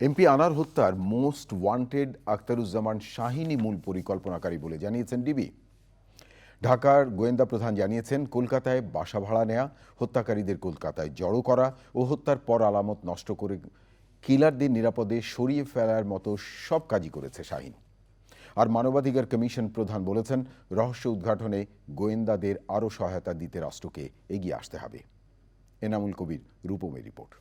MP আনার হত্যার most wanted Akhtaruzzaman Shahini মূল পরিকল্পনাকারী বলে জানিয়েছেন ডিবি। ঢাকার গোয়েন্দা প্রধান জানিয়েছেন, কলকাতায় বাসা ভাড়া নেয়া, হত্যাকারীদের কলকাতায় জড়ো করা ও হত্যার পর আলামত নষ্ট করে কিলারদের নিরাপদে সরিয়ে ফেলার মতো সব কাজই করেছে শাহিন। আর মানবাধিকার কমিশন প্রধান বলেছেন, রহস্য উদ্ঘাটনে গোয়েন্দাদের আরও সহায়তা দিতে রাষ্ট্রকে এগিয়ে আসতে হবে। এনামুল কবির রূপমের রিপোর্ট।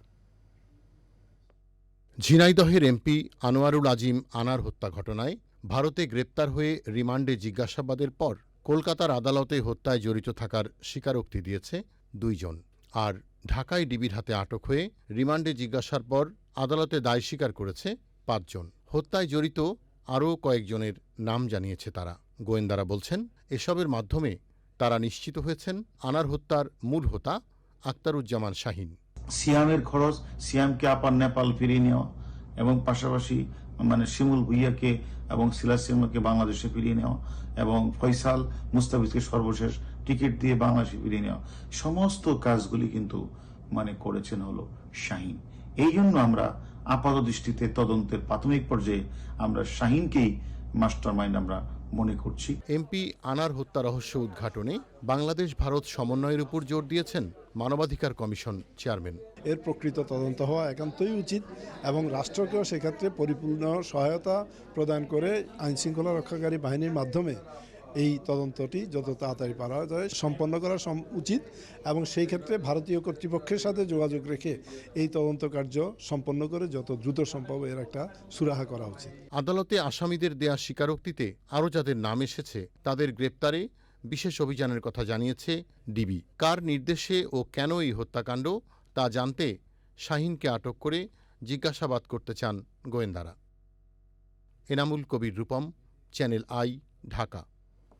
ঝিনাইদহের এমপি আনোয়ারুল আজিম আনার হত্যা ঘটনায় ভারতে গ্রেপ্তার হয়ে রিমান্ডে জিজ্ঞাসাবাদের পর কলকাতার আদালতে হত্যায় জড়িত থাকার স্বীকারোক্তি দিয়েছে দুইজন। আর ঢাকায় ডিবির হাতে আটক হয়ে রিমান্ডে জিজ্ঞাসার পর আদালতে দায় স্বীকার করেছে পাঁচজন। হত্যায় জড়িত আরও কয়েকজনের নাম জানিয়েছে তারা। গোয়েন্দারা বলছেন, এসবের মাধ্যমে তারা নিশ্চিত হয়েছেন আনার হত্যার মূল হোতা আক্তারুজ্জামান শাহিন। সিয়ামের খরচ, সিয়ামকে আপার নেপাল ফিরিয়ে নেওয়া এবং পাশাপাশি মানে শিমুল ভুইয়াকে এবং সিলাস সিংহকে বাংলাদেশে ফিরিয়ে নেওয়া এবং ফয়সাল মুস্তাফিজকে সর্বশেষ টিকিট দিয়ে বাংলাদেশে ফিরিয়ে নেওয়া। সমস্ত কাজগুলি কিন্তু মানে করেছেন হলো শাহিন। এই জন্য আমরা আপাত দৃষ্টিতে তদন্তের প্রাথমিক পর্যায়ে আমরা শাহিনকেই মাস্টার মাইন্ড আমরা মনে করছি। এমপি আনার হত্যা রহস্য উদ্ঘাটনে বাংলাদেশ ভারত সমন্বয়ের উপর জোর দিয়েছেন মানবাধিকার কমিশন চেয়ারম্যান। এর প্রকৃত তদন্ত হওয়া একান্তই উচিত এবং রাষ্ট্রকেও সেক্ষেত্রে পরিপূর্ণ সহায়তা প্রদান করে আইনশৃঙ্খলা রক্ষাকারী বাহিনীর মাধ্যমে এই তদন্তটি যত তাড়াতাড়ি পারা যায় সম্পন্ন করা উচিত এবং সেই ক্ষেত্রে ভারতীয় কর্তৃপক্ষের সাথে যোগাযোগ রেখে এই তদন্ত কার্য সম্পন্ন করে যত দ্রুত সম্ভব এর একটা সুরাহা করা উচিত। আদালতে আসামিদের দেয়া স্বীকারোক্তিতে আরও যাদের নাম এসেছে, তাদের গ্রেপ্তারে বিশেষ অভিযানের কথা জানিয়েছে ডিবি। কার নির্দেশে ও কেন এই হত্যাকাণ্ড, তা জানতে শাহিনকে আটক করে জিজ্ঞাসাবাদ করতে চান গোয়েন্দারা। Enamul Kabir Rupam, channel I, Dhaka.